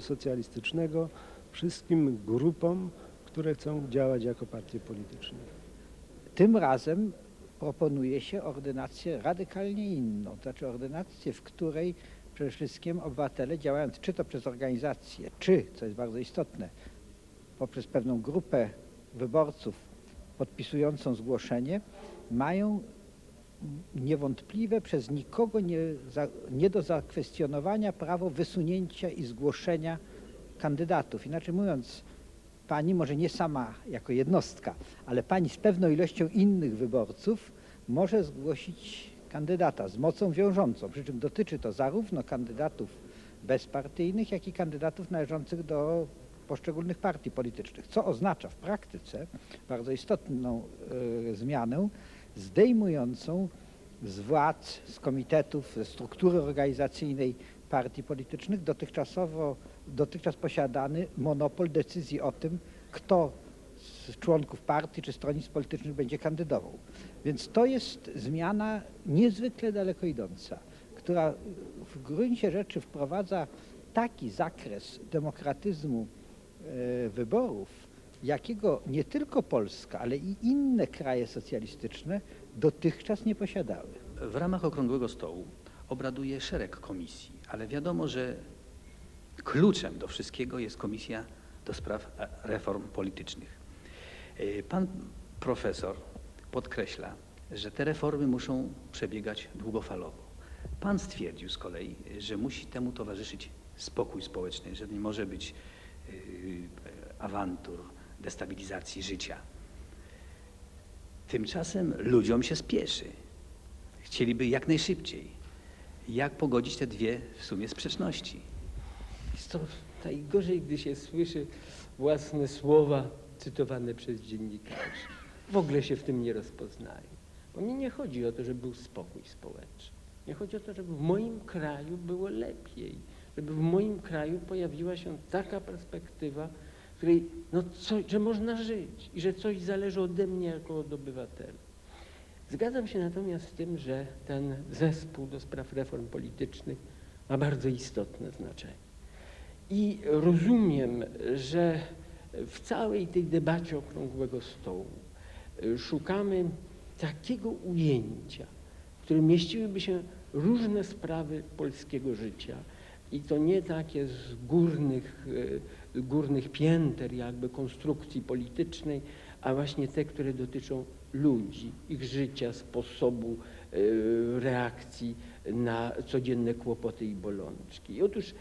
socjalistycznego wszystkim grupom, które chcą działać jako partie polityczne. Tym razem proponuje się ordynację radykalnie inną, to znaczy ordynację, w której przede wszystkim obywatele działając czy to przez organizacje, czy, co jest bardzo istotne, poprzez pewną grupę wyborców podpisującą zgłoszenie, mają niewątpliwe przez nikogo nie, za, nie do zakwestionowania prawo wysunięcia i zgłoszenia kandydatów. Inaczej mówiąc, pani może nie sama jako jednostka, ale pani z pewną ilością innych wyborców może zgłosić kandydata z mocą wiążącą. Przy czym dotyczy to zarówno kandydatów bezpartyjnych, jak i kandydatów należących do poszczególnych partii politycznych, co oznacza w praktyce bardzo istotną y, zmianę zdejmującą z władz, z komitetów, ze struktury organizacyjnej partii politycznych dotychczasowo, dotychczas posiadany monopol decyzji o tym, kto z członków partii czy stronnictw politycznych będzie kandydował. Więc to jest zmiana niezwykle daleko idąca, która w gruncie rzeczy wprowadza taki zakres demokratyzmu e, wyborów, jakiego nie tylko Polska, ale i inne kraje socjalistyczne dotychczas nie posiadały. W ramach Okrągłego Stołu obraduje szereg komisji, ale wiadomo, że kluczem do wszystkiego jest Komisja do Spraw e, Reform Politycznych. E, Pan profesor podkreśla, że te reformy muszą przebiegać długofalowo. Pan stwierdził z kolei, że musi temu towarzyszyć spokój społeczny, że nie może być yy, awantur, destabilizacji życia. Tymczasem ludziom się spieszy. Chcieliby jak najszybciej. Jak pogodzić te dwie w sumie sprzeczności? Jest to najgorzej, gdy się słyszy własne słowa cytowane przez dziennikarzy. W ogóle się w tym nie rozpoznają. Bo mi nie chodzi o to, żeby był spokój społeczny. Nie chodzi o to, żeby w moim kraju było lepiej, żeby w moim kraju pojawiła się taka perspektywa, w której no co, że można żyć i że coś zależy ode mnie jako od obywatela. Zgadzam się natomiast z tym, że ten zespół do spraw reform politycznych ma bardzo istotne znaczenie. I rozumiem, że w całej tej debacie okrągłego stołu y, szukamy takiego ujęcia, w którym mieściłyby się różne sprawy polskiego życia i to nie takie z górnych, y, górnych pięter jakby konstrukcji politycznej, a właśnie te, które dotyczą ludzi, ich życia, sposobu y, reakcji na codzienne kłopoty i bolączki. I otóż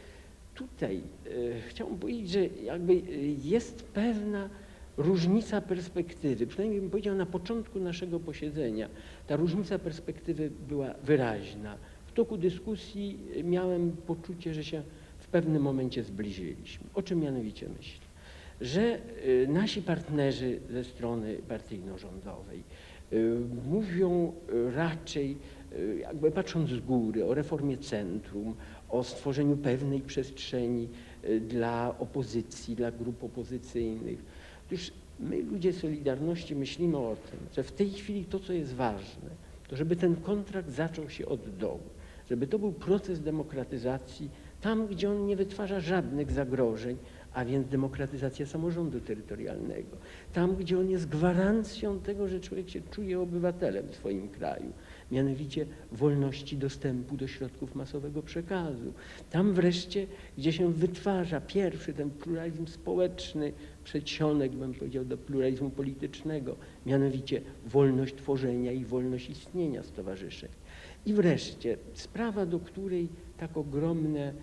tutaj y, chciałbym powiedzieć, że jakby jest pewna różnica perspektywy, przynajmniej bym powiedział na początku naszego posiedzenia, ta różnica perspektywy była wyraźna. W toku dyskusji miałem poczucie, że się pewnym momencie zbliżyliśmy. O czym mianowicie myślę? Że y, nasi partnerzy ze strony partyjno-rządowej y, mówią raczej, y, jakby patrząc z góry, o reformie centrum, o stworzeniu pewnej przestrzeni dla opozycji, dla grup opozycyjnych. Otóż my, ludzie Solidarności, myślimy o tym, że w tej chwili to, co jest ważne, to żeby ten kontrakt zaczął się od dołu, żeby to był proces demokratyzacji tam, gdzie on nie wytwarza żadnych zagrożeń, a więc demokratyzacja samorządu terytorialnego. Tam, gdzie on jest gwarancją tego, że człowiek się czuje obywatelem w swoim kraju, mianowicie wolności dostępu do środków masowego przekazu. Tam wreszcie, gdzie się wytwarza pierwszy ten pluralizm społeczny, przedsionek, bym powiedział, do pluralizmu politycznego, mianowicie wolność tworzenia i wolność istnienia stowarzyszeń. I wreszcie sprawa, do której tak ogromne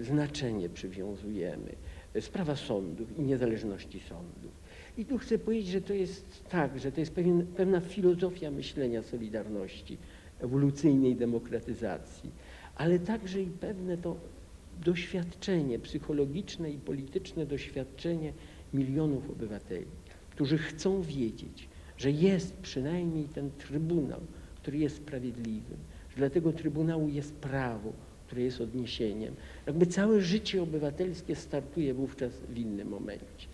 znaczenie przywiązujemy, sprawa sądów i niezależności sądów. I tu chcę powiedzieć, że to jest tak, że to jest pewien, pewna filozofia myślenia Solidarności, ewolucyjnej demokratyzacji, ale także i pewne to doświadczenie psychologiczne i polityczne doświadczenie milionów obywateli, którzy chcą wiedzieć, że jest przynajmniej ten trybunał, który jest sprawiedliwym, że dla tego trybunału jest prawo, które jest odniesieniem. Jakby całe życie obywatelskie startuje wówczas w innym momencie.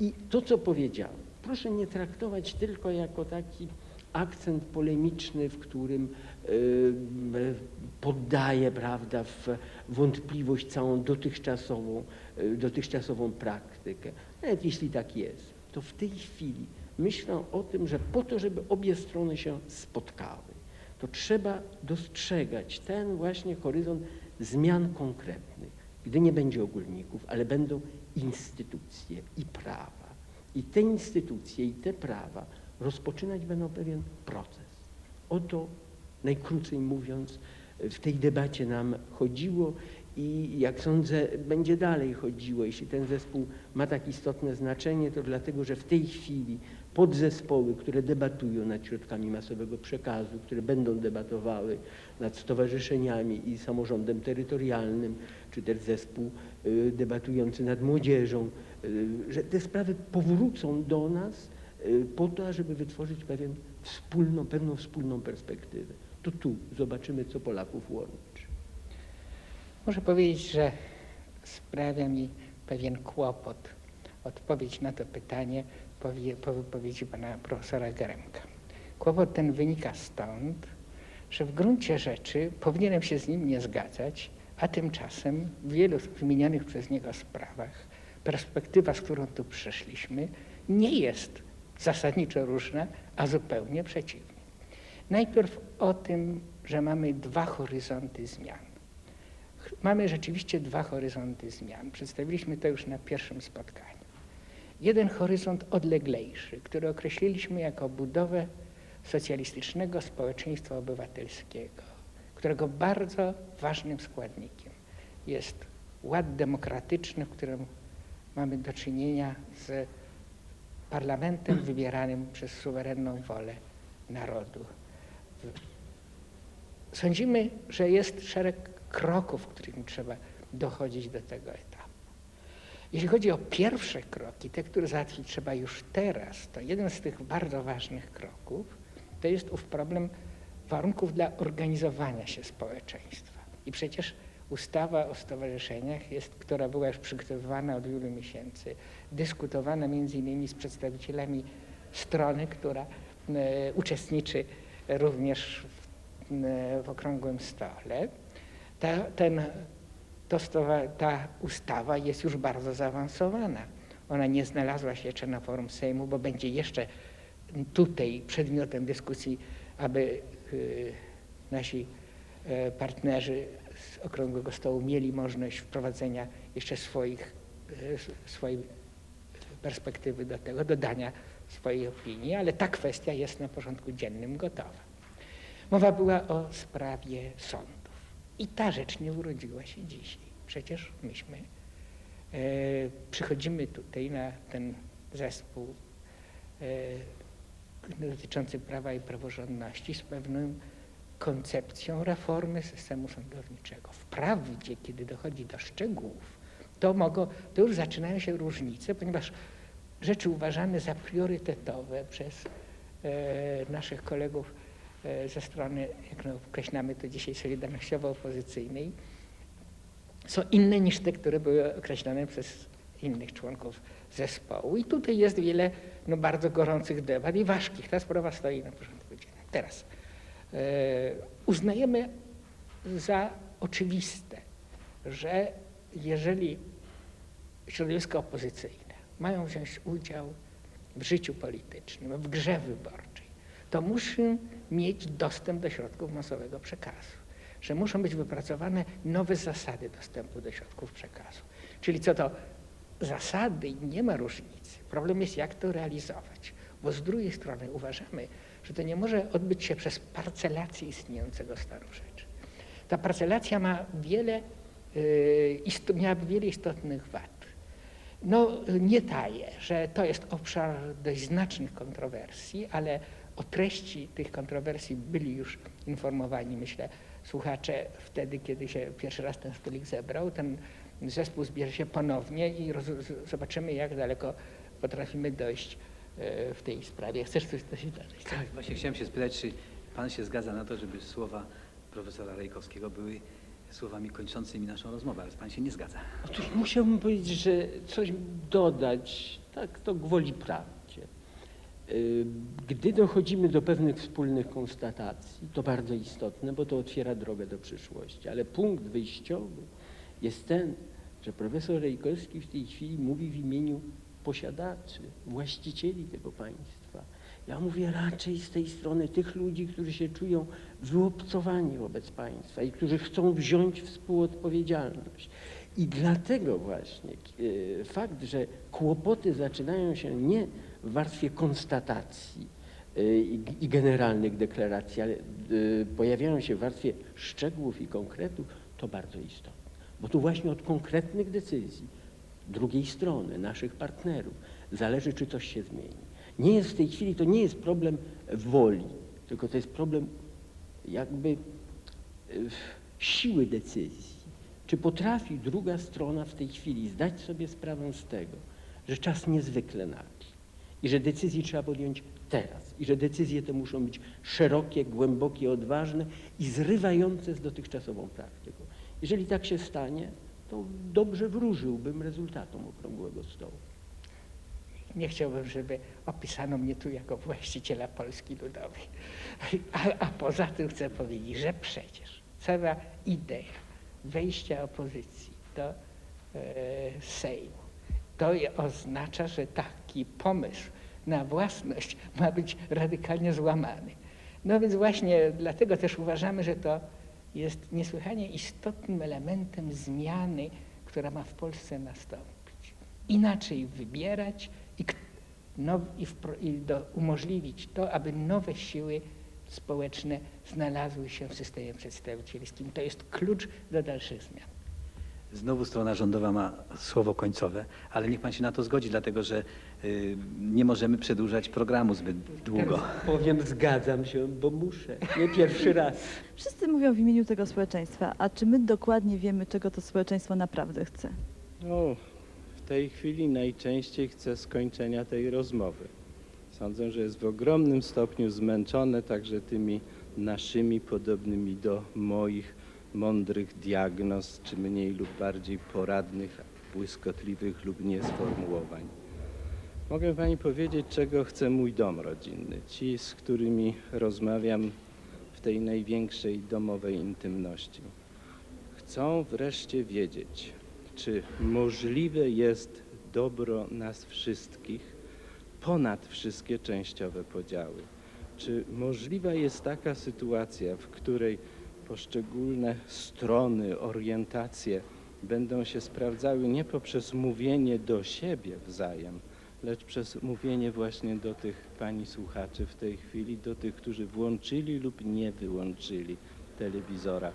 I to, co powiedziałem, proszę nie traktować tylko jako taki akcent polemiczny, w którym y, poddaje prawda, w wątpliwość całą dotychczasową, y, dotychczasową praktykę. Nawet jeśli tak jest, to w tej chwili myślę o tym, że po to, żeby obie strony się spotkały, to trzeba dostrzegać ten właśnie horyzont zmian konkretnych, gdy nie będzie ogólników, ale będą instytucje i prawa. I te instytucje i te prawa rozpoczynać będą pewien proces. O to najkrócej mówiąc w tej debacie nam chodziło i jak sądzę będzie dalej chodziło. Jeśli ten zespół ma tak istotne znaczenie, to dlatego, że w tej chwili podzespoły, które debatują nad środkami masowego przekazu, które będą debatowały nad stowarzyszeniami i samorządem terytorialnym, czy też zespół y, debatujący nad młodzieżą, y, że te sprawy powrócą do nas y, po to, żeby wytworzyć pewien wspólną, pewną wspólną perspektywę. To tu zobaczymy, co Polaków łączy. Muszę powiedzieć, że sprawia mi pewien kłopot odpowiedź na to pytanie po, wie- po wypowiedzi pana profesora Geremka. Kłopot ten wynika stąd, że w gruncie rzeczy powinienem się z nim nie zgadzać, a tymczasem w wielu wymienionych przez niego sprawach perspektywa, z którą tu przyszliśmy, nie jest zasadniczo różna, a zupełnie przeciwnie. Najpierw o tym, że mamy dwa horyzonty zmian. Mamy rzeczywiście dwa horyzonty zmian. Przedstawiliśmy to już na pierwszym spotkaniu. Jeden horyzont odleglejszy, który określiliśmy jako budowę socjalistycznego społeczeństwa obywatelskiego, którego bardzo ważnym składnikiem jest ład demokratyczny, w którym mamy do czynienia z parlamentem wybieranym przez suwerenną wolę narodu. Sądzimy, że jest szereg kroków, którymi trzeba dochodzić do tego etapu. Jeśli chodzi o pierwsze kroki, te, które załatwić trzeba już teraz, to jeden z tych bardzo ważnych kroków to jest ów problem warunków dla organizowania się społeczeństwa. I przecież ustawa o stowarzyszeniach, jest, która była już przygotowywana od wielu miesięcy, dyskutowana między innymi z przedstawicielami strony, która e, uczestniczy również w, e, w okrągłym stole. Ta, ten, to ta ustawa jest już bardzo zaawansowana. Ona nie znalazła się jeszcze na forum Sejmu, bo będzie jeszcze tutaj przedmiotem dyskusji, aby y, nasi y, partnerzy z Okrągłego Stołu mieli możliwość wprowadzenia jeszcze swoich, y, swojej perspektywy do tego, dodania swojej opinii, ale ta kwestia jest na porządku dziennym gotowa. Mowa była o sprawie sądów. I ta rzecz nie urodziła się dzisiaj. Przecież myśmy e, przychodzimy tutaj na ten zespół e, dotyczący prawa i praworządności z pewną koncepcją reformy systemu sądowniczego. Wprawdzie, kiedy dochodzi do szczegółów, to, mogą, to już zaczynają się różnice, ponieważ rzeczy uważane za priorytetowe przez e, naszych kolegów ze strony, jak no, określamy to dzisiaj, solidarnościowo-opozycyjnej, są inne niż te, które były określane przez innych członków zespołu. I tutaj jest wiele no, bardzo gorących debat i ważkich. Ta sprawa stoi na porządku dziennym. Teraz e, uznajemy za oczywiste, że jeżeli środowiska opozycyjne mają wziąć udział w życiu politycznym, w grze wyborczej, to muszą mieć dostęp do środków masowego przekazu, że muszą być wypracowane nowe zasady dostępu do środków przekazu. Czyli co to zasady nie ma różnicy. Problem jest, jak to realizować. Bo z drugiej strony uważamy, że to nie może odbyć się przez parcelację istniejącego stanu rzeczy. Ta parcelacja ma wiele, yy, miałaby wiele istotnych wad. No, nie taje, że to jest obszar dość znacznych kontrowersji, ale o treści tych kontrowersji byli już informowani, myślę, słuchacze wtedy, kiedy się pierwszy raz ten stolik zebrał. Ten zespół zbierze się ponownie i roz, zobaczymy, jak daleko potrafimy dojść e, w tej sprawie. Chcesz coś, dodać? Tak, właśnie chciałem się spytać, czy pan się zgadza na to, żeby słowa profesora Rejkowskiego były słowami kończącymi naszą rozmowę, ale pan się nie zgadza. Otóż musiałbym powiedzieć, że coś dodać, tak to gwoli prawdzie. Y, Gdy dochodzimy do pewnych wspólnych konstatacji, to bardzo istotne, bo to otwiera drogę do przyszłości. Ale punkt wyjściowy jest ten, że profesor Rejkowski w tej chwili mówi w imieniu posiadaczy, właścicieli tego państwa. Ja mówię raczej z tej strony tych ludzi, którzy się czują wyobcowani wobec państwa i którzy chcą wziąć współodpowiedzialność. I dlatego właśnie e, fakt, że kłopoty zaczynają się nie w warstwie konstatacji e, i, generalnych deklaracji, ale e, pojawiają się w warstwie szczegółów i konkretów, to bardzo istotne. Bo tu właśnie od konkretnych decyzji drugiej strony, naszych partnerów, zależy, czy coś się zmieni. Nie jest w tej chwili, to nie jest problem woli, tylko to jest problem jakby e, siły decyzji. Czy potrafi druga strona w tej chwili zdać sobie sprawę z tego, że czas niezwykle nagli i że decyzji trzeba podjąć teraz i że decyzje te muszą być szerokie, głębokie, odważne i zrywające z dotychczasową praktyką. Jeżeli tak się stanie, to dobrze wróżyłbym rezultatom okrągłego stołu. Nie chciałbym, żeby opisano mnie tu jako właściciela Polski Ludowej. A, a poza tym chcę powiedzieć, że przecież cała idea wejścia opozycji do e, Sejmu, to oznacza, że taki pomysł na własność ma być radykalnie złamany. No więc właśnie dlatego też uważamy, że to jest niesłychanie istotnym elementem zmiany, która ma w Polsce nastąpić. Inaczej wybierać i, now, i, i do, umożliwić to, aby nowe siły społeczne znalazły się w systemie przedstawicielskim. To jest klucz do dalszych zmian. Znowu strona rządowa ma słowo końcowe, ale niech pan się na to zgodzi, dlatego że nie możemy przedłużać programu zbyt długo. Powiem, zgadzam się, bo muszę. Nie pierwszy raz. Wszyscy mówią w imieniu tego społeczeństwa, a czy my dokładnie wiemy, czego to społeczeństwo naprawdę chce? No, w tej chwili najczęściej chcę skończenia tej rozmowy. Sądzę, że jest w ogromnym stopniu zmęczone także tymi naszymi podobnymi do moich mądrych diagnoz, czy mniej lub bardziej poradnych, błyskotliwych lub nie sformułowań. Mogę Pani powiedzieć, czego chce mój dom rodzinny. Ci, z którymi rozmawiam w tej największej domowej intymności. Chcą wreszcie wiedzieć, czy możliwe jest dobro nas wszystkich ponad wszystkie częściowe podziały. Czy możliwa jest taka sytuacja, w której poszczególne strony, orientacje będą się sprawdzały nie poprzez mówienie do siebie wzajem, lecz przez mówienie właśnie do tych pani słuchaczy w tej chwili, do tych, którzy włączyli lub nie wyłączyli telewizora,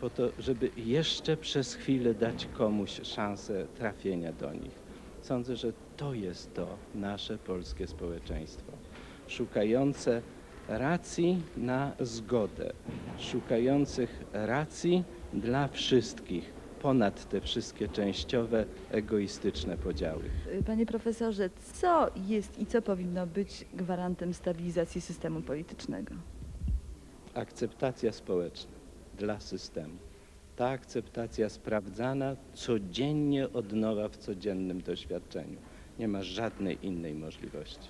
po to, żeby jeszcze przez chwilę dać komuś szansę trafienia do nich. Sądzę, że to jest to nasze polskie społeczeństwo, szukające racji na zgodę, szukających racji dla wszystkich, ponad te wszystkie częściowe, egoistyczne podziały. Panie profesorze, co jest i co powinno być gwarantem stabilizacji systemu politycznego? Akceptacja społeczna dla systemu. Ta akceptacja sprawdzana codziennie od nowa w codziennym doświadczeniu. Nie ma żadnej innej możliwości.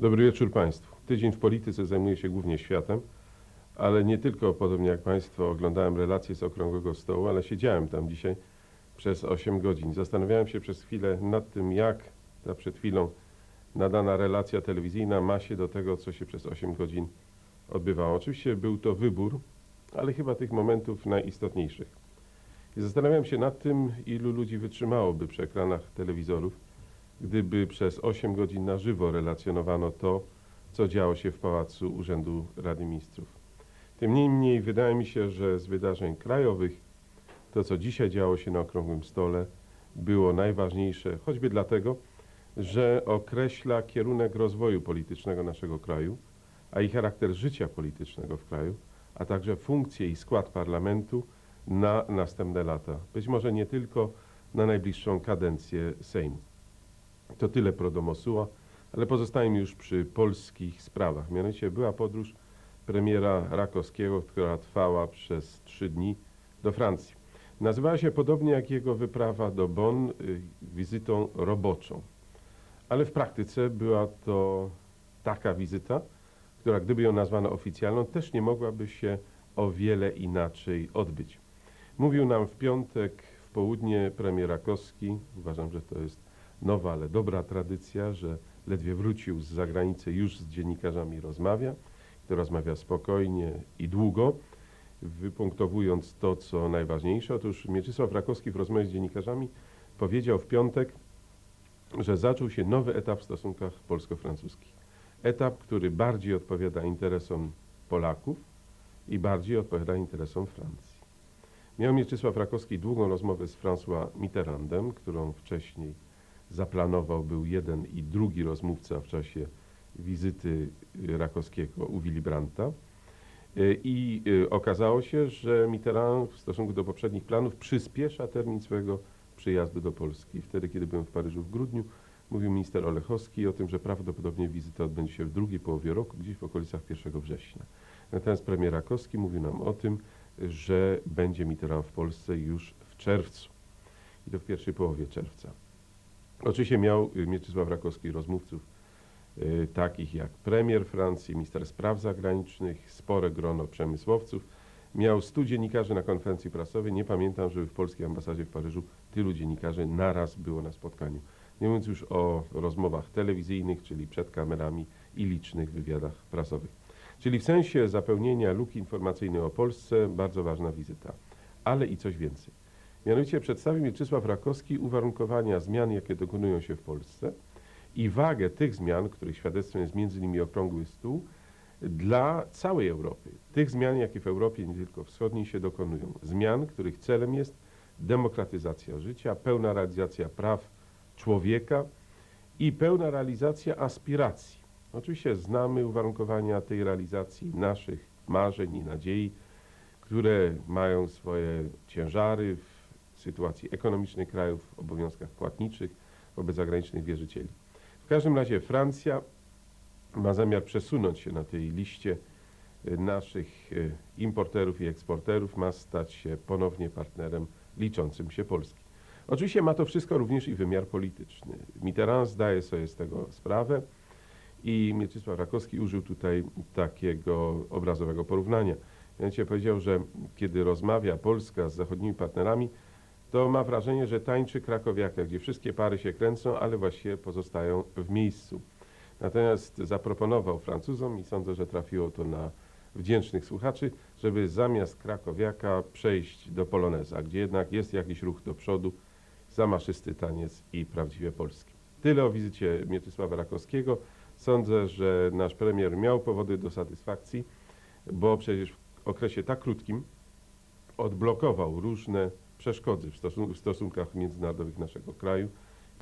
Dobry wieczór Państwu. Tydzień w polityce zajmuje się głównie światem, ale nie tylko, podobnie jak Państwo, oglądałem relacje z Okrągłego Stołu, ale siedziałem tam dzisiaj przez 8 godzin. Zastanawiałem się przez chwilę nad tym, jak ta przed chwilą nadana relacja telewizyjna ma się do tego, co się przez 8 godzin odbywało. Oczywiście był to wybór, ale chyba tych momentów najistotniejszych. I zastanawiałem się nad tym, ilu ludzi wytrzymałoby przy ekranach telewizorów, gdyby przez 8 godzin na żywo relacjonowano to, co działo się w Pałacu Urzędu Rady Ministrów. Tym niemniej wydaje mi się, że z wydarzeń krajowych to, co dzisiaj działo się na Okrągłym Stole, było najważniejsze, choćby dlatego, że określa kierunek rozwoju politycznego naszego kraju, a i charakter życia politycznego w kraju, a także funkcję i skład parlamentu na następne lata. Być może nie tylko na najbliższą kadencję Sejmu. To tyle pro domo sua, ale pozostajemy już przy polskich sprawach. Mianowicie była podróż premiera Rakowskiego, która trwała przez trzy dni do Francji. Nazywała się podobnie jak jego wyprawa do Bonn y, wizytą roboczą. Ale w praktyce była to taka wizyta, która gdyby ją nazwano oficjalną, też nie mogłaby się o wiele inaczej odbyć. Mówił nam w piątek w południe premier Rakowski, uważam, że to jest nowa, ale dobra tradycja, że ledwie wrócił z zagranicy, już z dziennikarzami rozmawia, to rozmawia spokojnie i długo, wypunktowując to, co najważniejsze. Otóż Mieczysław Rakowski w rozmowie z dziennikarzami powiedział w piątek, że zaczął się nowy etap w stosunkach polsko-francuskich. Etap, który bardziej odpowiada interesom Polaków i bardziej odpowiada interesom Francji. Miał Mieczysław Rakowski długą rozmowę z François Mitterrandem, którą wcześniej zaplanował, był jeden i drugi rozmówca w czasie wizyty y, Rakowskiego u Willy Brandta. Y, I y, okazało się, że Mitterrand w stosunku do poprzednich planów przyspiesza termin swojego przyjazdu do Polski. Wtedy, kiedy byłem w Paryżu w grudniu, mówił minister Olechowski o tym, że prawdopodobnie wizyta odbędzie się w drugiej połowie roku, gdzieś w okolicach 1 września. Natomiast premier Rakowski mówił nam o tym, że będzie Mitterrand w Polsce już w czerwcu. I to w pierwszej połowie czerwca. Oczywiście miał y, Mieczysław Rakowski rozmówców y, takich jak premier Francji, minister spraw zagranicznych, spore grono przemysłowców. Miał stu dziennikarzy na konferencji prasowej. Nie pamiętam, żeby w polskiej ambasadzie w Paryżu tylu dziennikarzy naraz było na spotkaniu. Nie mówiąc już o rozmowach telewizyjnych, czyli przed kamerami i licznych wywiadach prasowych. Czyli w sensie zapełnienia luki informacyjnej o Polsce bardzo ważna wizyta. Ale i coś więcej. Mianowicie przedstawił Mieczysław Rakowski uwarunkowania zmian, jakie dokonują się w Polsce i wagę tych zmian, których świadectwem jest między innymi okrągły stół, dla całej Europy. Tych zmian, jakie w Europie, nie tylko wschodniej, się dokonują. Zmian, których celem jest demokratyzacja życia, pełna realizacja praw człowieka i pełna realizacja aspiracji. Oczywiście znamy uwarunkowania tej realizacji naszych marzeń i nadziei, które mają swoje ciężary w sytuacji ekonomicznej krajów, obowiązkach płatniczych wobec zagranicznych wierzycieli. W każdym razie Francja ma zamiar przesunąć się na tej liście y, naszych y, importerów i eksporterów, ma stać się ponownie partnerem liczącym się Polski. Oczywiście ma to wszystko również i wymiar polityczny. Mitterrand zdaje sobie z tego sprawę i Mieczysław Rakowski użył tutaj takiego obrazowego porównania. Mianowicie powiedział, że kiedy rozmawia Polska z zachodnimi partnerami, to ma wrażenie, że tańczy krakowiaka, gdzie wszystkie pary się kręcą, ale właściwie pozostają w miejscu. Natomiast zaproponował Francuzom i sądzę, że trafiło to na wdzięcznych słuchaczy, żeby zamiast krakowiaka przejść do poloneza, gdzie jednak jest jakiś ruch do przodu, zamaszysty taniec i prawdziwie polski. Tyle o wizycie Mieczysława Rakowskiego. Sądzę, że nasz premier miał powody do satysfakcji, bo przecież w okresie tak krótkim odblokował różne przeszkody w, stosun w stosunkach międzynarodowych naszego kraju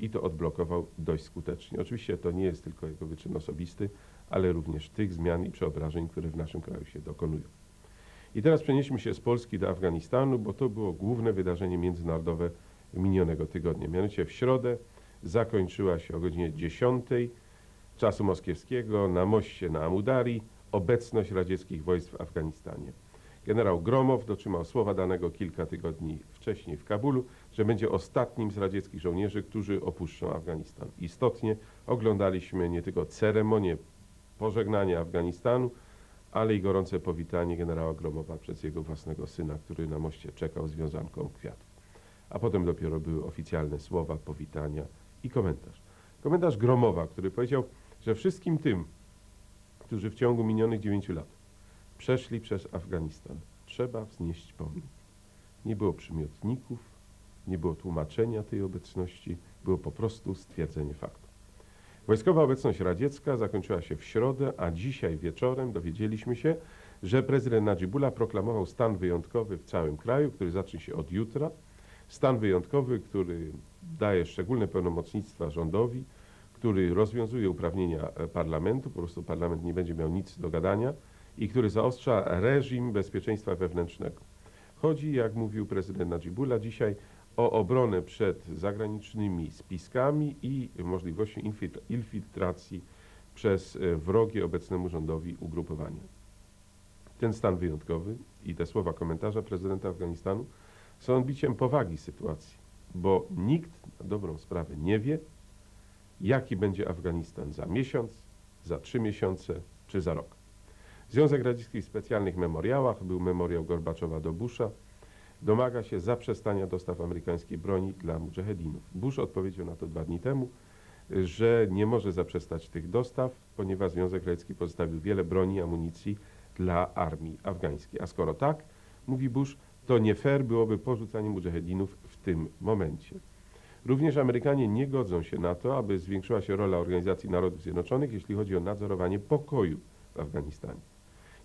i to odblokował dość skutecznie. Oczywiście to nie jest tylko jego wyczyn osobisty, ale również tych zmian i przeobrażeń, które w naszym kraju się dokonują. I teraz przenieśmy się z Polski do Afganistanu, bo to było główne wydarzenie międzynarodowe minionego tygodnia. Mianowicie w środę zakończyła się o godzinie 10 czasu moskiewskiego na moście na Amudari obecność radzieckich wojsk w Afganistanie. Generał Gromow dotrzymał słowa danego kilka tygodni wcześniej w Kabulu, że będzie ostatnim z radzieckich żołnierzy, którzy opuszczą Afganistan. Istotnie oglądaliśmy nie tylko ceremonię pożegnania Afganistanu, ale i gorące powitanie generała Gromowa przez jego własnego syna, który na moście czekał z wiązanką kwiatów. A potem dopiero były oficjalne słowa powitania i komentarz. Komentarz Gromowa, który powiedział, że wszystkim tym, którzy w ciągu minionych dziewięciu lat przeszli przez Afganistan, trzeba wznieść pomnik. Nie było przymiotników, nie było tłumaczenia tej obecności, było po prostu stwierdzenie faktu. Wojskowa obecność radziecka zakończyła się w środę, a dzisiaj wieczorem dowiedzieliśmy się, że prezydent Najibullah proklamował stan wyjątkowy w całym kraju, który zacznie się od jutra. Stan wyjątkowy, który daje szczególne pełnomocnictwa rządowi, który rozwiązuje uprawnienia parlamentu, po prostu parlament nie będzie miał nic do gadania i który zaostrza reżim bezpieczeństwa wewnętrznego. Chodzi, jak mówił prezydent Najibullah dzisiaj, o obronę przed zagranicznymi spiskami i możliwością infiltra- infiltracji przez e, wrogie obecnemu rządowi ugrupowania. Ten stan wyjątkowy i te słowa komentarza prezydenta Afganistanu są odbiciem powagi sytuacji, bo nikt na dobrą sprawę nie wie, jaki będzie Afganistan za miesiąc, za trzy miesiące czy za rok. Związek Radziecki w specjalnych memoriałach, był memoriał Gorbaczowa do Busha, domaga się zaprzestania dostaw amerykańskiej broni dla mujahedinów. Bush odpowiedział na to dwa dni temu, że nie może zaprzestać tych dostaw, ponieważ Związek Radziecki pozostawił wiele broni i amunicji dla armii afgańskiej. A skoro tak, mówi Bush, to nie fair byłoby porzucanie mujahedinów w tym momencie. Również Amerykanie nie godzą się na to, aby zwiększyła się rola Organizacji Narodów Zjednoczonych, jeśli chodzi o nadzorowanie pokoju w Afganistanie.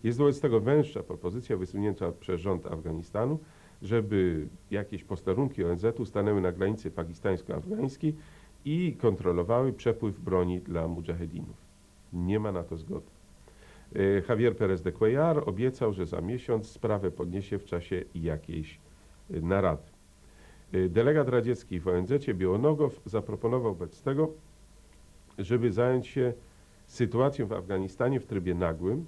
Jest wobec tego węższa propozycja wysunięta przez rząd Afganistanu, żeby jakieś posterunki ONZ-u stanęły na granicy pakistańsko-afgańskiej i kontrolowały przepływ broni dla mujahedinów. Nie ma na to zgody. E, Javier Perez de Cuellar obiecał, że za miesiąc sprawę podniesie w czasie jakiejś e, narady. E, Delegat radziecki w ONZ Bionogow zaproponował wobec tego, żeby zająć się sytuacją w Afganistanie w trybie nagłym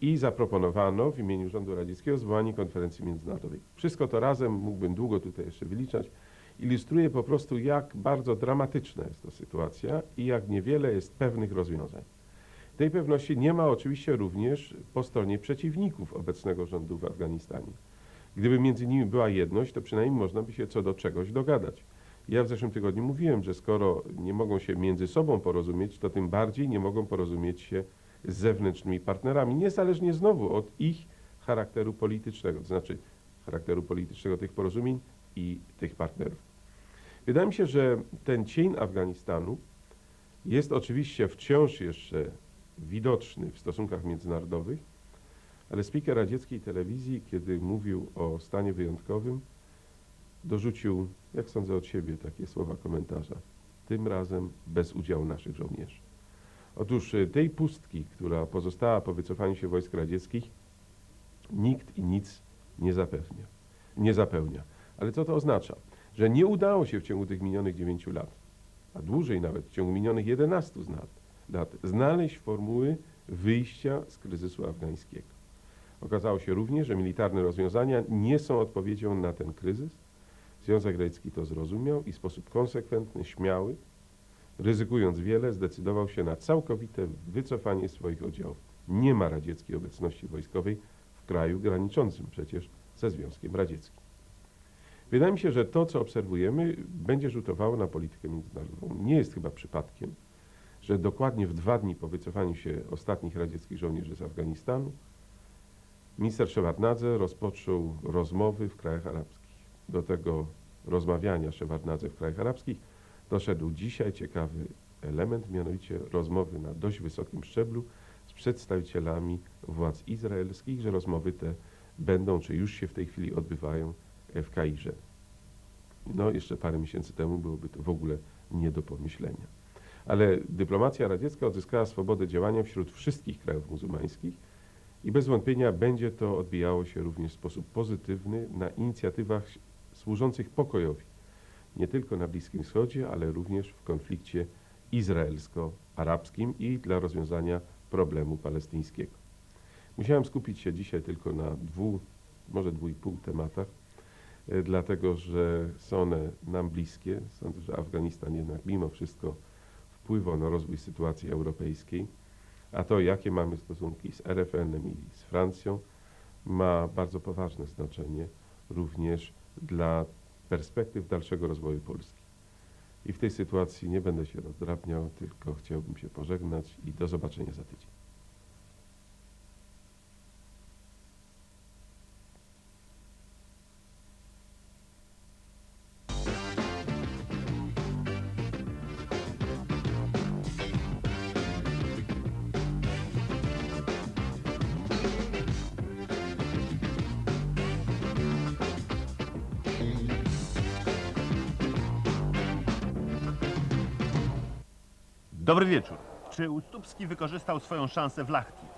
i zaproponowano w imieniu rządu radzieckiego zwołanie konferencji międzynarodowej. Wszystko to razem, mógłbym długo tutaj jeszcze wyliczać, ilustruje po prostu, jak bardzo dramatyczna jest to sytuacja i jak niewiele jest pewnych rozwiązań. Tej pewności nie ma oczywiście również po stronie przeciwników obecnego rządu w Afganistanie. Gdyby między nimi była jedność, to przynajmniej można by się co do czegoś dogadać. Ja w zeszłym tygodniu mówiłem, że skoro nie mogą się między sobą porozumieć, to tym bardziej nie mogą porozumieć się z zewnętrznymi partnerami, niezależnie znowu od ich charakteru politycznego, to znaczy charakteru politycznego tych porozumień i tych partnerów. Wydaje mi się, że ten cień Afganistanu jest oczywiście wciąż jeszcze widoczny w stosunkach międzynarodowych, ale speaker radzieckiej telewizji, kiedy mówił o stanie wyjątkowym, dorzucił, jak sądzę od siebie, takie słowa komentarza. Tym razem bez udziału naszych żołnierzy. Otóż y, tej pustki, która pozostała po wycofaniu się wojsk radzieckich, nikt i nic nie zapewnia, nie zapełnia. Ale co to oznacza? Że nie udało się w ciągu tych minionych dziewięciu lat, a dłużej nawet, w ciągu minionych 11 lat, lat, znaleźć formuły wyjścia z kryzysu afgańskiego. Okazało się również, że militarne rozwiązania nie są odpowiedzią na ten kryzys. Związek Radziecki to zrozumiał i w sposób konsekwentny, śmiały, ryzykując wiele, zdecydował się na całkowite wycofanie swoich oddziałów. Nie ma radzieckiej obecności wojskowej w kraju graniczącym przecież ze Związkiem Radzieckim. Wydaje mi się, że to, co obserwujemy, będzie rzutowało na politykę międzynarodową. Nie jest chyba przypadkiem, że dokładnie w dwa dni po wycofaniu się ostatnich radzieckich żołnierzy z Afganistanu minister Szewardnadze rozpoczął rozmowy w krajach arabskich. Do tego rozmawiania Szewardnadze w krajach arabskich doszedł dzisiaj ciekawy element, mianowicie rozmowy na dość wysokim szczeblu z przedstawicielami władz izraelskich, że rozmowy te będą, czy już się w tej chwili odbywają w Kairze. No, jeszcze parę miesięcy temu byłoby to w ogóle nie do pomyślenia. Ale dyplomacja radziecka odzyskała swobodę działania wśród wszystkich krajów muzułmańskich i bez wątpienia będzie to odbijało się również w sposób pozytywny na inicjatywach służących pokojowi, nie tylko na Bliskim Wschodzie, ale również w konflikcie izraelsko-arabskim i dla rozwiązania problemu palestyńskiego. Musiałem skupić się dzisiaj tylko na dwóch, może dwóch i pół tematach, e, dlatego że są one nam bliskie. Sądzę, że Afganistan jednak mimo wszystko wpływał na rozwój sytuacji europejskiej, a to jakie mamy stosunki z RFN-em i z Francją ma bardzo poważne znaczenie również dla perspektyw dalszego rozwoju Polski. I w tej sytuacji nie będę się rozdrabniał, tylko chciałbym się pożegnać i do zobaczenia za tydzień. Wykorzystał swoją szansę w Lachti?